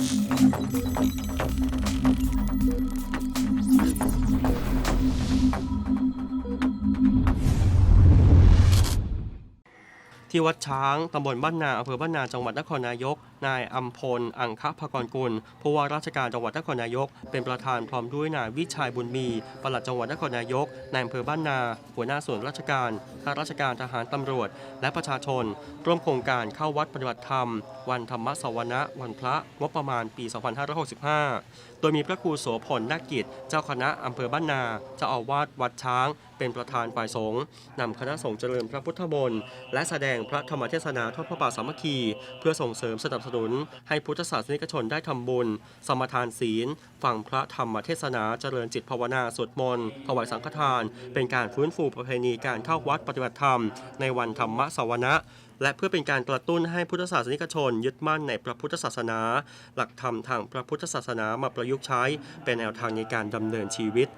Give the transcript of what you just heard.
Thank you. ที่วัดช้างตำบลบ้านนาอำเภอบ้านนาจังหวัดนครนายก นายอัมพล อังคภกรกุลผู้ว่าราชการจังหวัดนครนายก เป็นประธานพร้อมด้วยนายวิชัยบุญมีปลัดจังหวัดนครนายกนายอำเภอบ้านนา หัวหน้าส่วนราชการข้าราชการทหารตำรวจ และประชาชน ร่วมโครงการเข้าวัดปฏิบัติธรรม วันธรรมสวนะวันพระงบประมาณปี 2565 โดยมีพระครูโสพลนาคกิจ เจ้าคณะอำเภอบ้านนาเจ้าอาวาสวัดช้าง เป็นประธานฝ่ายสงฆ์นำคณะสงฆ์เจริญพระพุทธมนต์และแสดงพระธรรมเทศนาทอดพระป่าสามัคคี เพื่อส่งเสริมสนับสนุน ให้พุทธศาสนิกชนได้ทำบุญ สมทานศีล ฟังพระธรรมเทศนาเจริญจิตภาวนาสวดมนต์ถวายสังฆทาน เป็นการฟื้นฟูประเพณีการเข้าวัดปฏิบัติธรรม ในวันธรรมสวนะและเพื่อเป็นการกระตุ้นให้พุทธศาสนิกชน ยึดมั่นในพระพุทธศาสนา หลักธรรมทางพระพุทธศาสนามาประยุกต์ใช้ เป็นแนวทางในการดำเนินชีวิต